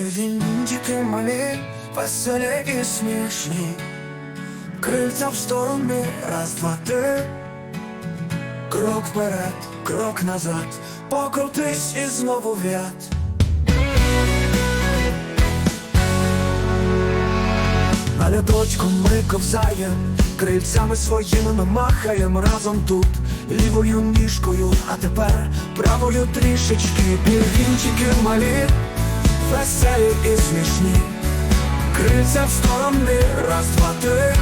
Вінтики малі, веселі і смішні, крильця в сторони, раз, два, три. Крок вперед, крок назад, покрутись і знову в'ят. На рядочку ми ковзаєм, крильцями своїми ми махаєм разом тут, лівою ніжкою, а тепер правою трішечки, пірвінчики малі, веселі і смішні, крильця в сторони, раз, два, три,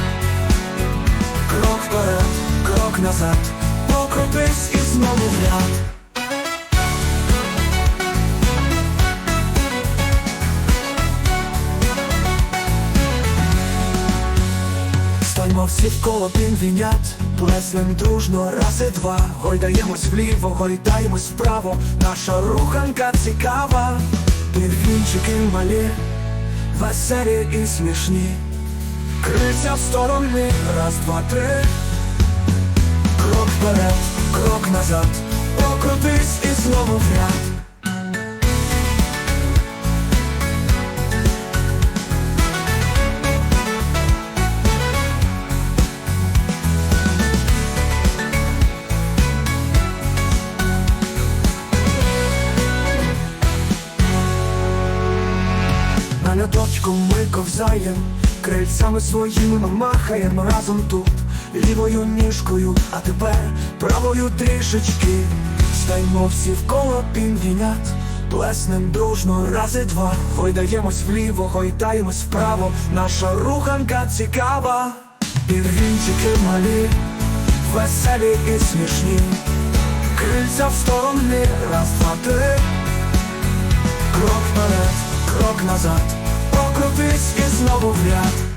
крок вперед, крок назад, покрутись і знову в ряд. Станьмо всі в коло пінгвінят, плеснем дружно, раз і два, гойдаємось вліво, гойдаємось вправо, наша руханка цікава, пінгвінчики малі, веселі і смішні, криця в сторони, раз, два, три, крок вперед, крок назад, покрутись і знову в На льоточку ми ковзаєм, крильцями своїми ми махаєм разом тут, лівою ніжкою, а тепер правою трішечки. Стаймо всі в коло пінгвінят, плеснем дружно, раз і два, гойдаємось вліво, гойдаємось вправо, наша руханка цікава, пінгвінчики малі, веселі і смішні, крильця в сторони, раз, два, три. Крок вперед, крок назад, знову в ряд.